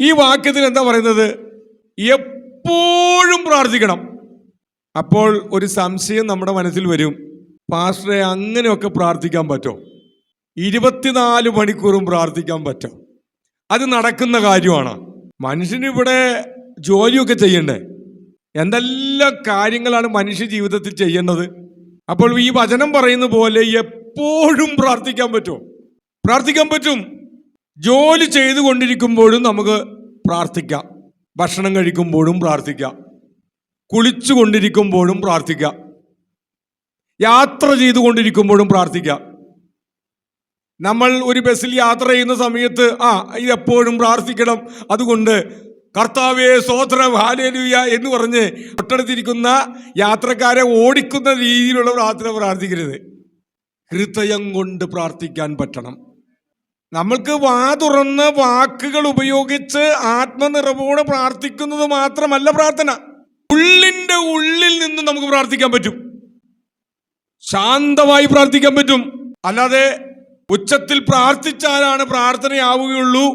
ഈ വാക്യത്തിൽ എന്താ പറയുന്നത്? എപ്പോഴും പ്രാർത്ഥിക്കണം. അപ്പോൾ ഒരു സംശയം നമ്മുടെ മനസ്സിൽ വരും. പാസ്റ്ററെ അങ്ങനെയൊക്കെ പ്രാർത്ഥിക്കാൻ പറ്റുമോ ഇരുപത്തിനാല് മണിക്കൂറും പ്രാർത്ഥിക്കാൻ പറ്റും? അത് നടക്കുന്ന കാര്യമാണ്. മനുഷ്യനിവിടെ ജോലിയൊക്കെ ചെയ്യണ്ടേ? എന്തെല്ലാം കാര്യങ്ങളാണ് മനുഷ്യ ജീവിതത്തിൽ ചെയ്യേണ്ടത്? അപ്പോൾ ഈ വചനം പറയുന്ന പോലെ എപ്പോഴും പ്രാർത്ഥിക്കാൻ പറ്റുമോ പ്രാർത്ഥിക്കാൻ പറ്റും. ജോലി ചെയ്തുകൊണ്ടിരിക്കുമ്പോഴും നമുക്ക് പ്രാർത്ഥിക്കാം. ഭക്ഷണം കഴിക്കുമ്പോഴും പ്രാർത്ഥിക്കാം. കുളിച്ചു കൊണ്ടിരിക്കുമ്പോഴും പ്രാർത്ഥിക്കാം. യാത്ര ചെയ്തുകൊണ്ടിരിക്കുമ്പോഴും പ്രാർത്ഥിക്കാം. നമ്മൾ ഒരു ബസ്സിൽ യാത്ര ചെയ്യുന്ന സമയത്ത് ആ ഇതെപ്പോഴും പ്രാർത്ഥിക്കണം. അതുകൊണ്ട് കർത്താവേ സ്വോത്രം ഹാലേലുയ എന്ന് പറഞ്ഞ് തൊട്ടടുത്തിരിക്കുന്ന യാത്രക്കാരെ ഓടിക്കുന്ന രീതിയിലുള്ള പ്രാർത്ഥന പ്രാർത്ഥിക്കരുത്. ഹൃദയം കൊണ്ട് പ്രാർത്ഥിക്കാൻ പറ്റണം. നമ്മൾക്ക് വാ തുറന്ന് വാക്കുകൾ ഉപയോഗിച്ച് ആത്മനിറവോടെ പ്രാർത്ഥിക്കുന്നത് മാത്രമല്ല പ്രാർത്ഥന. ഉള്ളിന്റെ ഉള്ളിൽ നിന്ന് നമുക്ക് പ്രാർത്ഥിക്കാൻ പറ്റും. ശാന്തമായി പ്രാർത്ഥിക്കാൻ പറ്റും. അല്ലാതെ ഉച്ചത്തിൽ പ്രാർത്ഥിച്ചാലാണ് പ്രാർത്ഥനയാവുകയുള്ളൂ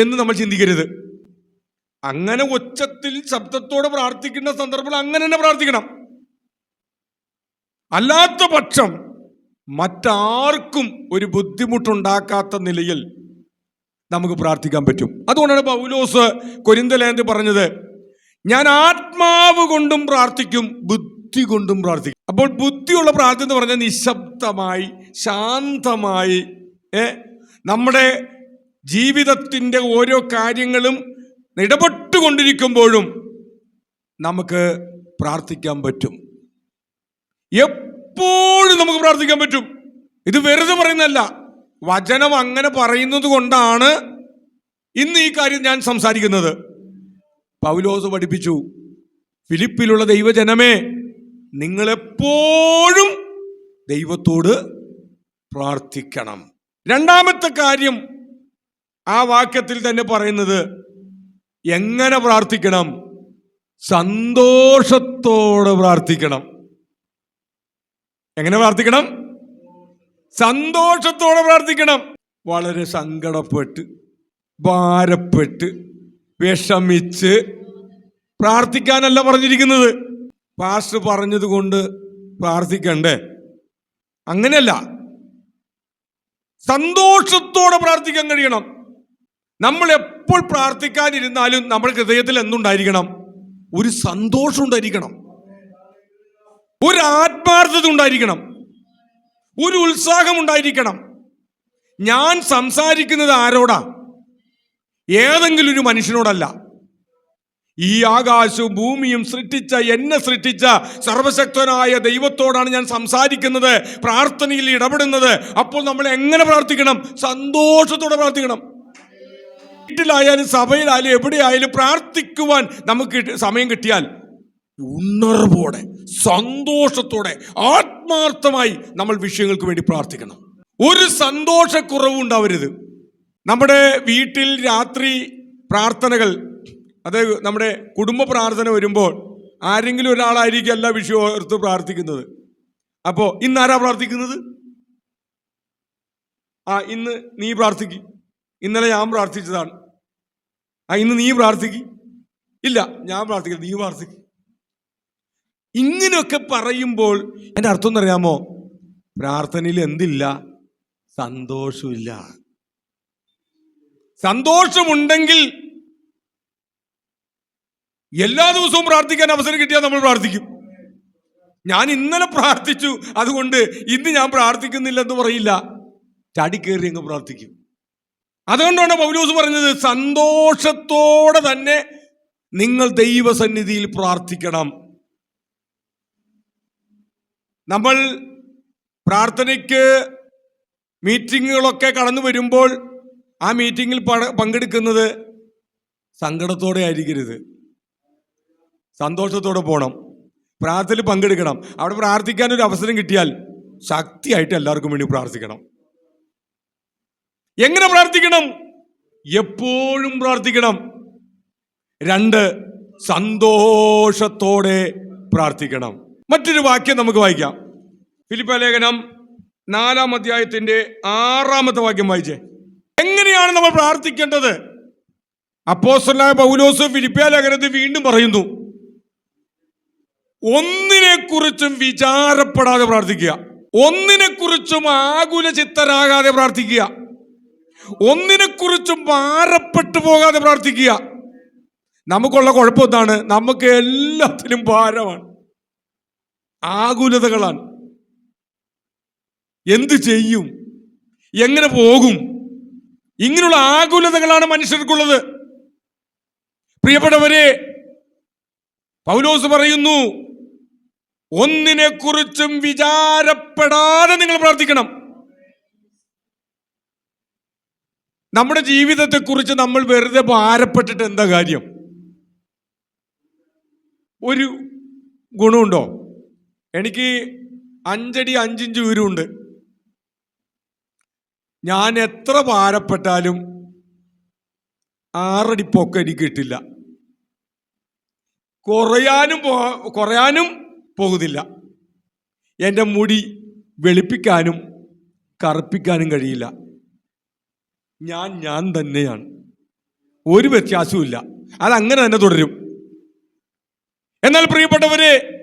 എന്ന് നമ്മൾ ചിന്തിക്കരുത്. അങ്ങനെ ഉച്ചത്തിൽ ശബ്ദത്തോടെ പ്രാർത്ഥിക്കുന്ന സന്ദർഭത്തിൽ അങ്ങനെ തന്നെ പ്രാർത്ഥിക്കണം. അല്ലാത്ത പക്ഷം മറ്റാർക്കും ഒരു ബുദ്ധിമുട്ടുണ്ടാക്കാത്ത നിലയിൽ നമുക്ക് പ്രാർത്ഥിക്കാൻ പറ്റും. അതുകൊണ്ടാണ് പൗലോസ് കൊരിന്തലേന്ത് പറഞ്ഞത് ഞാൻ ആത്മാവ് കൊണ്ടും പ്രാർത്ഥിക്കും ബുദ്ധി കൊണ്ടും പ്രാർത്ഥിക്കും. അപ്പോൾ ബുദ്ധിയുള്ള പ്രാർത്ഥന എന്ന് പറഞ്ഞാൽ നിശബ്ദമായി ശാന്തമായി നമ്മുടെ ജീവിതത്തിന്റെ ഓരോ കാര്യങ്ങളും ഇടപെട്ടുകൊണ്ടിരിക്കുമ്പോഴും നമുക്ക് പ്രാർത്ഥിക്കാൻ പറ്റും. എപ്പോഴും നമുക്ക് പ്രാർത്ഥിക്കാൻ പറ്റും. ഇത് വെറുതെ പറയുന്നതല്ല. വചനം അങ്ങനെ പറയുന്നത് കൊണ്ടാണ് ഇന്ന് ഈ കാര്യം ഞാൻ സംസാരിക്കുന്നത്. പൗലോസ് പഠിപ്പിച്ചു ഫിലിപ്പിലുള്ള ദൈവജനമേ നിങ്ങളെപ്പോഴും ദൈവത്തോട് പ്രാർത്ഥിക്കണം. രണ്ടാമത്തെ കാര്യം ആ വാക്യത്തിൽ തന്നെ പറയുന്നത് എങ്ങനെ പ്രാർത്ഥിക്കണം? സന്തോഷത്തോടെ പ്രാർത്ഥിക്കണം. എങ്ങനെ പ്രാർത്ഥിക്കണം? സന്തോഷത്തോടെ പ്രാർത്ഥിക്കണം. വളരെ സങ്കടപ്പെട്ട് ഭാരപ്പെട്ട് വിഷമിച്ച് പ്രാർത്ഥിക്കാനല്ല പറഞ്ഞിരിക്കുന്നത്. പാസ്റ്റർ പറഞ്ഞത് കൊണ്ട് പ്രാർത്ഥിക്കണ്ടേ? അങ്ങനെയല്ല. സന്തോഷത്തോടെ പ്രാർത്ഥിക്കാൻ കഴിയണം. നമ്മൾ എപ്പോൾ പ്രാർത്ഥിക്കാനിരുന്നാലും നമ്മൾ ഹൃദയത്തിൽ എന്തുണ്ടായിരിക്കണം? ഒരു സന്തോഷം ഉണ്ടായിരിക്കണം ഒരു ആത്മാർത്ഥത ഉണ്ടായിരിക്കണം ഒരു ഉത്സാഹം ഉണ്ടായിരിക്കണം. ഞാൻ സംസാരിക്കുന്നത് ആരോടാ? ഏതെങ്കിലും ഒരു മനുഷ്യനോടല്ല. ഈ ആകാശവും ഭൂമിയും സൃഷ്ടിച്ച എന്നെ സൃഷ്ടിച്ച സർവശക്തനായ ദൈവത്തോടാണ് ഞാൻ സംസാരിക്കുന്നത് പ്രാർത്ഥനയിൽ ഇടപെടുന്നത്. അപ്പോൾ നമ്മൾ എങ്ങനെ പ്രാർത്ഥിക്കണം? സന്തോഷത്തോടെ പ്രാർത്ഥിക്കണം. വീട്ടിലായാലും സഭയിലായാലും എവിടെയായാലും പ്രാർത്ഥിക്കുവാൻ നമുക്ക് സമയം കിട്ടിയാൽ ഉണർവോടെ സന്തോഷത്തോടെ ആത്മാർത്ഥമായി നമ്മൾ വിഷയങ്ങൾക്ക് വേണ്ടി പ്രാർത്ഥിക്കണം. ഒരു സന്തോഷക്കുറവും ഉണ്ടാവരുത്. നമ്മുടെ വീട്ടിൽ രാത്രി പ്രാർത്ഥനകൾ അത് നമ്മുടെ കുടുംബ പ്രാർത്ഥന വരുമ്പോൾ ആരെങ്കിലും ഒരാളായിരിക്കും എല്ലാ വിഷയവും ഓർത്ത് പ്രാർത്ഥിക്കുന്നത്. അപ്പോൾ ഇന്ന് ആരാ പ്രാർത്ഥിക്കുന്നത്? ആ ഇന്ന് നീ പ്രാർത്ഥിക്കും. ഇന്നലെ ഞാൻ പ്രാർത്ഥിച്ചതാണ്. ആ ഇന്ന് നീ പ്രാർത്ഥിക്കും. ഇല്ല ഞാൻ പ്രാർത്ഥിക്കില്ല നീ പ്രാർത്ഥിക്കും. ഇങ്ങനെയൊക്കെ പറയുമ്പോൾ എന്റെ അർത്ഥം എന്നറിയാമോ പ്രാർത്ഥനയിൽ എന്തില്ല? സന്തോഷമില്ല. സന്തോഷമുണ്ടെങ്കിൽ എല്ലാ ദിവസവും പ്രാർത്ഥിക്കാൻ അവസരം കിട്ടിയാൽ നമ്മൾ പ്രാർത്ഥിക്കും. ഞാൻ ഇന്നലെ പ്രാർത്ഥിച്ചു അതുകൊണ്ട് ഇന്ന് ഞാൻ പ്രാർത്ഥിക്കുന്നില്ലെന്ന് പറയില്ല. ചാടിക്കേറി അങ്ങ് പ്രാർത്ഥിക്കും. അതുകൊണ്ടാണ് പൗലോസ് പറഞ്ഞത് സന്തോഷത്തോടെ തന്നെ നിങ്ങൾ ദൈവസന്നിധിയിൽ പ്രാർത്ഥിക്കണം. നമ്മൾ പ്രാർത്ഥനയ്ക്ക് മീറ്റിങ്ങുകളൊക്കെ കടന്നു വരുമ്പോൾ ആ മീറ്റിങ്ങിൽ പങ്കെടുക്കുന്നത് സങ്കടത്തോടെ ആയിരിക്കരുത്. സന്തോഷത്തോടെ പോകണം പ്രാർത്ഥനയിൽ പങ്കെടുക്കണം. അവിടെ പ്രാർത്ഥിക്കാൻ ഒരു അവസരം കിട്ടിയാൽ ശക്തിയായിട്ട് എല്ലാവർക്കും വേണ്ടി പ്രാർത്ഥിക്കണം. എങ്ങനെ പ്രാർത്ഥിക്കണം? എപ്പോഴും പ്രാർത്ഥിക്കണം. രണ്ട് സന്തോഷത്തോടെ പ്രാർത്ഥിക്കണം. മറ്റൊരു വാക്യം നമുക്ക് വായിക്കാം. ഫിലിപ്പ ലേഖനം നാലാം അധ്യായത്തിന്റെ ആറാമത്തെ വാക്യം വായിച്ചേ. എങ്ങനെയാണ് നമ്മൾ പ്രാർത്ഥിക്കേണ്ടത്? അപ്പോസ്റ്റലായ പൗലോസ് ഫിലിപ്പിയ ലേഖനത്തിൽ വീണ്ടും പറയുന്നു ഒന്നിനെ കുറിച്ചും വിചാരപ്പെടാതെ പ്രാർത്ഥിക്കുക. ഒന്നിനെ കുറിച്ചും ആകുല ചിത്തരാകാതെ പ്രാർത്ഥിക്കുക. ഒന്നിനെ കുറിച്ചും ഭാരപ്പെട്ടു പോകാതെ പ്രാർത്ഥിക്കുക. നമുക്കുള്ള കുഴപ്പം എന്താണ്? നമുക്ക് എല്ലാത്തിലും ഭാരമാണ്. ആകുലതകളാണ്. എന്ത് ചെയ്യും? എങ്ങനെ പോകും? ഇങ്ങനെയുള്ള ആകുലതകളാണ് മനുഷ്യർക്കുള്ളത്. പ്രിയപ്പെട്ടവരെ പൗലോസ് പറയുന്നു ഒന്നിനെ കുറിച്ചും വിചാരപ്പെടാതെ നിങ്ങൾ പ്രാർത്ഥിക്കണം. നമ്മുടെ ജീവിതത്തെക്കുറിച്ച് നമ്മൾ വെറുതെ ഭാരപ്പെട്ടിട്ട് എന്താ കാര്യം? ഒരു ഗുണമുണ്ടോ? എനിക്ക് അഞ്ചടി അഞ്ചിഞ്ച് ഉയരമുണ്ട് ഞാൻ എത്ര ഭാരപ്പെട്ടാലും ആറടി പൊക്ക എനിക്ക് കിട്ടില്ല. കുറയാനും പോ കുറയാനും പോകുന്നില്ല. എന്റെ മുടി വെളുപ്പിക്കാനും കറുപ്പിക്കാനും കഴിയില്ല. ഞാൻ ഞാൻ തന്നെയാണ്. ഒരു വ്യത്യാസവും ഇല്ല അതങ്ങനെ തന്നെ തുടരും. എന്നാൽ പ്രിയപ്പെട്ടവരെ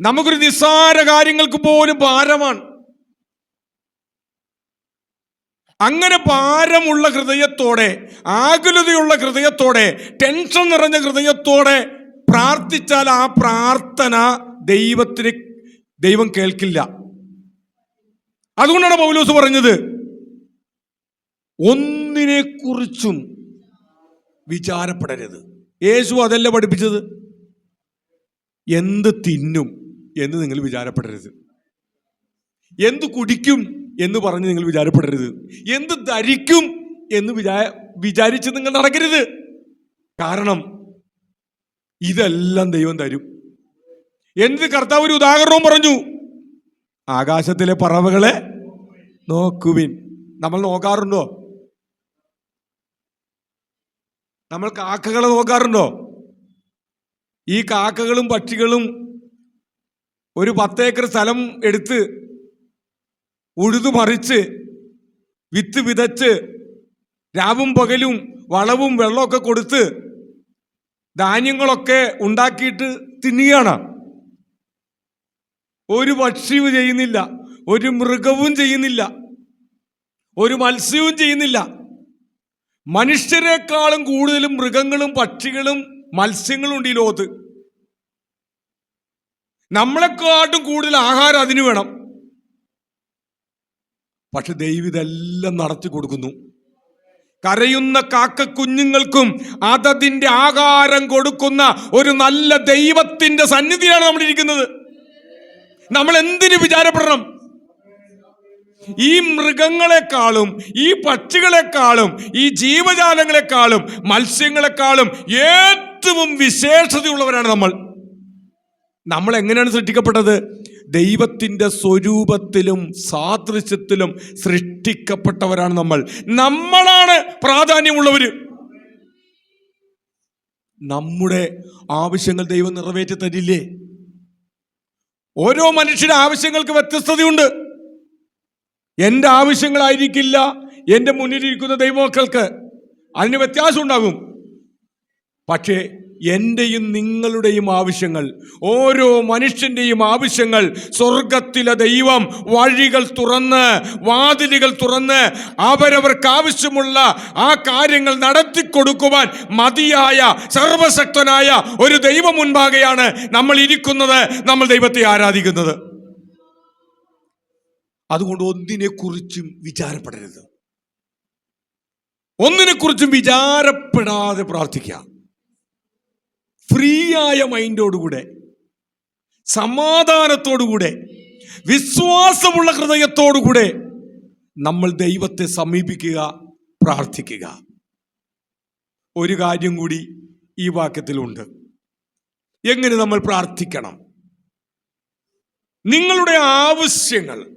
നമുക്കൊരു നിസ്സാര കാര്യങ്ങൾക്ക് പോലും ഭാരമാണ്. അങ്ങനെ ഭാരമുള്ള ഹൃദയത്തോടെ ആകുലതയുള്ള ഹൃദയത്തോടെ ടെൻഷൻ നിറഞ്ഞ ഹൃദയത്തോടെ പ്രാർത്ഥിച്ചാൽ ആ പ്രാർത്ഥന ദൈവത്തിന് ദൈവം കേൾക്കില്ല. അതുകൊണ്ടാണ് പൗലോസ് പറഞ്ഞത് ഒന്നിനെ കുറിച്ചും വിചാരപ്പെടരുത്. യേശു അതല്ല പഠിപ്പിച്ചത് എന്ത് തിന്നും എന്ന് നിങ്ങൾ വിചാരപ്പെടരുത്. എന്ത് കുടിക്കും എന്ന് പറഞ്ഞ് നിങ്ങൾ വിചാരപ്പെടരുത്. എന്ത് ധരിക്കും എന്ന് വിചാ വിചാരിച്ച് നിങ്ങൾ നടക്കരുത്. കാരണം ഇതെല്ലാം ദൈവം തരും. എന്ത് കർത്താവ് ഒരു ഉദാഹരണവും പറഞ്ഞു? ആകാശത്തിലെ പറവകളെ നോക്കുവിൻ. നമ്മൾ നോക്കാറുണ്ടോ? നമ്മൾ കാക്കകളെ നോക്കാറുണ്ടോ? ഈ കാക്കകളും പക്ഷികളും ഒരു പത്തേക്കർ സ്ഥലം എടുത്ത് ഉഴുതുമറിച്ച് വിത്ത് വിതച്ച് രാവും പകലും വളവും വെള്ളമൊക്കെ കൊടുത്ത് ധാന്യങ്ങളൊക്കെ ഉണ്ടാക്കിയിട്ട് തിന്നുകയാണ്. ഒരു പക്ഷിയും ചെയ്യുന്നില്ല ഒരു മൃഗവും ചെയ്യുന്നില്ല ഒരു മത്സ്യവും ചെയ്യുന്നില്ല. മനുഷ്യരെക്കാളും കൂടുതലും മൃഗങ്ങളും പക്ഷികളും മത്സ്യങ്ങളും ഉണ്ട് ഈ ലോകത്ത്. നമ്മളെക്കാട്ടും കൂടുതൽ ആഹാരം അതിന് വേണം. പക്ഷെ ദൈവം ഇതെല്ലാം നടത്തി കൊടുക്കുന്നു. കരയുന്ന കാക്ക കുഞ്ഞുങ്ങൾക്കും അതതിന്റെ ആകാരം കൊടുക്കുന്ന ഒരു നല്ല ദൈവത്തിന്റെ സന്നിധിയാണ് നമ്മൾ ഇരിക്കുന്നത് നമ്മൾ എന്തിനു വിചാരപ്പെടണം? ഈ മൃഗങ്ങളെക്കാളും ഈ പക്ഷികളെക്കാളും ഈ ജീവജാലങ്ങളെക്കാളും മത്സ്യങ്ങളെക്കാളും ഏറ്റവും വിശേഷതയുള്ളവരാണ് നമ്മൾ. നമ്മൾ എങ്ങനെയാണ് സൃഷ്ടിക്കപ്പെട്ടത്? ദൈവത്തിന്റെ സ്വരൂപത്തിലും സാദൃശ്യത്തിലും സൃഷ്ടിക്കപ്പെട്ടവരാണ് നമ്മൾ. നമ്മളാണ് പ്രാധാന്യമുള്ളവർ നമ്മുടെ ആവശ്യങ്ങൾ ദൈവം നിറവേറ്റി തരില്ലേ? ഓരോ മനുഷ്യരുടെ ആവശ്യങ്ങൾക്ക് വ്യത്യസ്തതയുണ്ട്. എന്റെ ആവശ്യങ്ങളായിരിക്കില്ല എന്റെ മുന്നിലിരിക്കുന്ന ദൈവമക്കൾക്ക്. അതിന് വ്യത്യാസം ഉണ്ടാകും. പക്ഷേ എന്റെയും നിങ്ങളുടെയും ആവശ്യങ്ങൾ ഓരോ മനുഷ്യന്റെയും ആവശ്യങ്ങൾ സ്വർഗത്തിലെ ദൈവം വഴികൾ തുറന്ന് വാതിലുകൾ തുറന്ന് അവരവർക്ക് ആവശ്യമുള്ള ആ കാര്യങ്ങൾ നടത്തി കൊടുക്കുവാൻ മതിയായ സർവശക്തനായ ഒരു ദൈവം മുൻപാകെയാണ് നമ്മൾ ഇരിക്കുന്നത് നമ്മൾ ദൈവത്തെ ആരാധിക്കുന്നത്. അതുകൊണ്ട് ഒന്നിനെക്കുറിച്ചും വിചാരപ്പെടരുത്. ഒന്നിനെക്കുറിച്ചും വിചാരപ്പെടാതെ പ്രാർത്ഥിക്കാം ഫ്രീ ആയ മൈൻഡോടുകൂടെ സമാധാനത്തോടുകൂടെ വിശ്വാസമുള്ള ഹൃദയത്തോടുകൂടെ നമ്മൾ ദൈവത്തെ സമീപിക്കുക പ്രാർത്ഥിക്കുക. ഒരു കാര്യം കൂടി ഈ വാക്യത്തിലുണ്ട്. എങ്ങനെ നമ്മൾ പ്രാർത്ഥിക്കണം? നിങ്ങളുടെ ആവശ്യങ്ങൾ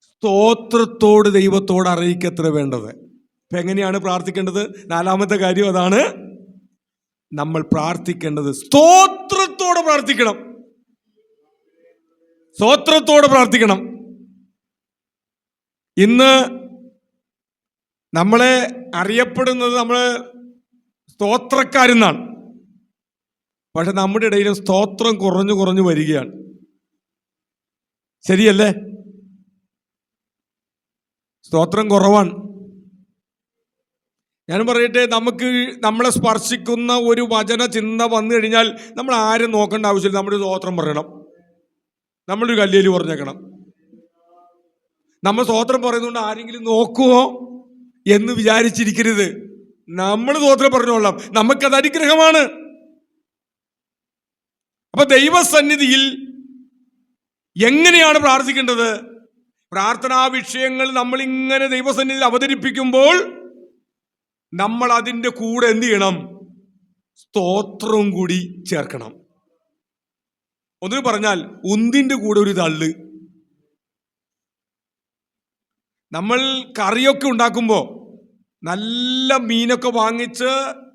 സ്തോത്രത്തോട് ദൈവത്തോട് അറിയിക്കത്ര വേണ്ടത്. അപ്പൊ എങ്ങനെയാണ് പ്രാർത്ഥിക്കേണ്ടത്? നാലാമത്തെ കാര്യം അതാണ് നമ്മൾ പ്രാർത്ഥിക്കേണ്ടത് സ്തോത്രത്തോടെ പ്രാർത്ഥിക്കണം. സ്തോത്രത്തോടെ പ്രാർത്ഥിക്കണം. ഇന്ന് നമ്മളെ അറിയപ്പെടുന്നത് നമ്മൾ സ്തോത്രക്കാരെന്നാണ്. പക്ഷെ നമ്മുടെ ഇടയിലും സ്തോത്രം കുറഞ്ഞു കുറഞ്ഞു വരികയാണ്. ശരിയല്ലേ? സ്തോത്രം കുറവാണ്. ഞാൻ പറയട്ടെ നമുക്ക് നമ്മളെ സ്പർശിക്കുന്ന ഒരു വചന ചിന്ത വന്നു കഴിഞ്ഞാൽ നമ്മൾ ആരും നോക്കേണ്ട ആവശ്യമില്ല. നമ്മുടെ സ്തോത്രം പറയണം. നമ്മളൊരു കല്ലേലി പറഞ്ഞേക്കണം. നമ്മൾ സ്തോത്രം പറയുന്നതുകൊണ്ട് ആരെങ്കിലും നോക്കുമോ എന്ന് വിചാരിച്ചിരിക്കരുത്. നമ്മൾ സ്തോത്രം പറഞ്ഞോളാം. നമുക്കത് അനുഗ്രഹമാണ്. അപ്പൊ ദൈവസന്നിധിയിൽ എങ്ങനെയാണ് പ്രാർത്ഥിക്കേണ്ടത്? പ്രാർത്ഥനാ വിഷയങ്ങൾ നമ്മളിങ്ങനെ ദൈവസന്നിധിയിൽ അവതരിപ്പിക്കുമ്പോൾ നമ്മൾ അതിന്റെ കൂടെ എന്ത് ചെയ്യണം? സ്തോത്രവും കൂടി ചേർക്കണം. ഒന്നിന് പറഞ്ഞാൽ ഉന്തിന്റെ കൂടെ ഒരു തള്ള്. നമ്മൾ കറിയൊക്കെ ഉണ്ടാക്കുമ്പോൾ നല്ല മീനൊക്കെ വാങ്ങിച്ച്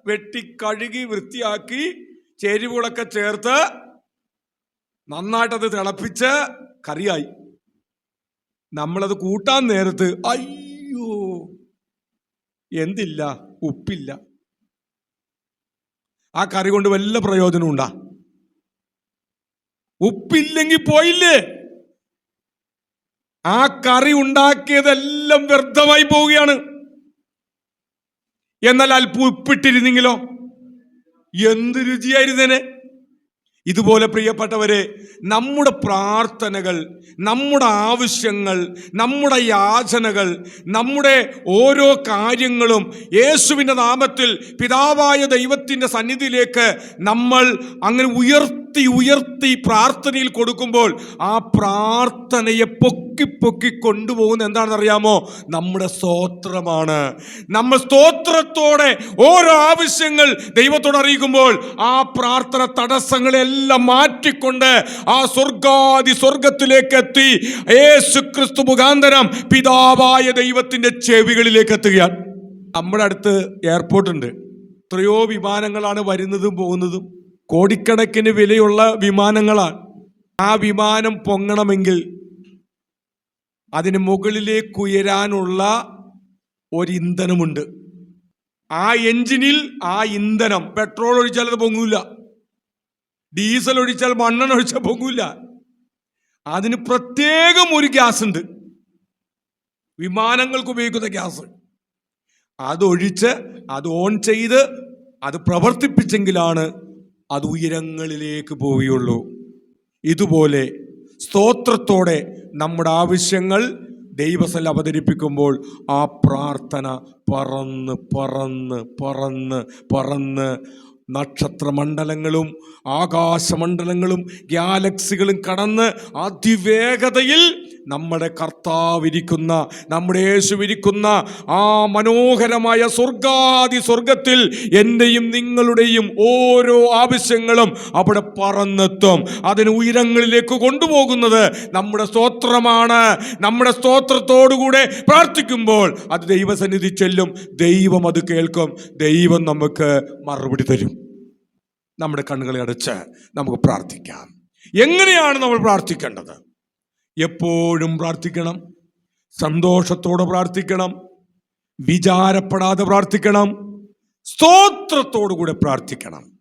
വെട്ടി കഴുകി വൃത്തിയാക്കി ചേരുവകളൊക്കെ ചേർത്ത് നന്നായിട്ടത് തിളപ്പിച്ച് കറിയായി. നമ്മളത് കൂട്ടാൻ നേരത്ത് അയ്യോ എന്തില്ല? ഉപ്പില്ല. ആ കറി കൊണ്ട് വല്ല പ്രയോജനം ഉണ്ടാ? ഉപ്പില്ലെങ്കിൽ പോയില്ലേ? ആ കറി ഉണ്ടാക്കിയതെല്ലാം വ്യർത്ഥമായി പോവുകയാണ്. എന്നാൽ അല്പം ഉപ്പിട്ടിരുന്നെങ്കിലോ? എന്ത് രുചിയായിരുന്നേനെ? ഇതുപോലെ പ്രിയപ്പെട്ടവരെ നമ്മുടെ പ്രാർത്ഥനകൾ നമ്മുടെ ആവശ്യങ്ങൾ നമ്മുടെ യാചനകൾ നമ്മുടെ ഓരോ കാര്യങ്ങളും യേശുവിന്റെ നാമത്തിൽ പിതാവായ ദൈവത്തിന്റെ സന്നിധിയിലേക്ക് നമ്മൾ അങ്ങനെ ഉയർത്തി ഉയർത്തി ഉയർത്തി പ്രാർത്ഥനയിൽ കൊടുക്കുമ്പോൾ ആ പ്രാർത്ഥനയെ പൊക്കി പൊക്കി കൊണ്ടുപോകുന്ന എന്താണെന്ന് അറിയാമോ നമ്മുടെ സ്തോത്രമാണ്. നമ്മൾ സ്തോത്രത്തോടെ ഓരോ ആവശ്യങ്ങൾ ദൈവത്തോട് അറിയിക്കുമ്പോൾ ആ പ്രാർത്ഥന തടസ്സങ്ങളെല്ലാം മാറ്റിക്കൊണ്ട് ആ സ്വർഗാദി സ്വർഗത്തിലേക്ക് എത്തി. യേശു ക്രിസ്തു മുഖാന്തരം പിതാവായ ദൈവത്തിന്റെ ചെവികളിലേക്ക് എത്തുകയാണ്. നമ്മുടെ അടുത്ത് എയർപോർട്ട് ഉണ്ട് എത്രയോ വിമാനങ്ങളാണ് വരുന്നതും പോകുന്നതും. കോടിക്കണക്കിന് വിലയുള്ള വിമാനങ്ങളാണ്. ആ വിമാനം പൊങ്ങണമെങ്കിൽ അതിന് മുകളിലേക്ക് ഉയരാനുള്ള ഒരു ഇന്ധനമുണ്ട്. ആ എഞ്ചിനിൽ ആ ഇന്ധനം പെട്രോൾ ഒഴിച്ചാൽ അത് പൊങ്ങൂല. ഡീസൽ ഒഴിച്ചാൽ മണ്ണെണ്ണ ഒഴിച്ചാൽ പൊങ്ങൂല. അതിന് പ്രത്യേകം ഒരു ഗ്യാസ് ഉണ്ട് വിമാനങ്ങൾക്ക് ഉപയോഗിക്കുന്ന ഗ്യാസ്. അതൊഴിച്ച് അത് ഓൺ ചെയ്ത് അത് പ്രവർത്തിപ്പിച്ചെങ്കിലാണ് അത് ഉയരങ്ങളിലേക്ക് പോവുകയുള്ളൂ. ഇതുപോലെ സ്തോത്രത്തോടെ നമ്മുടെ ആവശ്യങ്ങൾ ദൈവസല അവതരിപ്പിക്കുമ്പോൾ ആ പ്രാർത്ഥന പറന്ന് പറന്ന് പറന്ന് പറന്ന് നക്ഷത്രമണ്ഡലങ്ങളും ആകാശമണ്ഡലങ്ങളും ഗ്യാലക്സികളും കടന്ന് അതിവേഗതയിൽ നമ്മുടെ കർത്താവിരിക്കുന്ന നമ്മുടെ യേശുവിരിക്കുന്ന ആ മനോഹരമായ സ്വർഗാദി സ്വർഗത്തിൽ എന്റെയും നിങ്ങളുടെയും ഓരോ ആവശ്യങ്ങളും അവിടെ പറന്നെത്തും. അതിന് ഉയരങ്ങളിലേക്ക് കൊണ്ടുപോകുന്നത് നമ്മുടെ സ്തോത്രമാണ്. നമ്മുടെ സ്തോത്രത്തോടുകൂടെ പ്രാർത്ഥിക്കുമ്പോൾ അത് ദൈവസന്നിധി ചെല്ലും. ദൈവം അത് കേൾക്കും. ദൈവം നമുക്ക് മറുപടി തരും. നമ്മുടെ കണ്ണുകളെ അടച്ച് നമുക്ക് പ്രാർത്ഥിക്കാം. എങ്ങനെയാണ് നമ്മൾ പ്രാർത്ഥിക്കേണ്ടത്? എപ്പോഴും പ്രാർത്ഥിക്കണം. സന്തോഷത്തോടെ പ്രാർത്ഥിക്കണം. വിചാരപ്പെടാതെ പ്രാർത്ഥിക്കണം. സ്തോത്രത്തോടു കൂടെ പ്രാർത്ഥിക്കണം.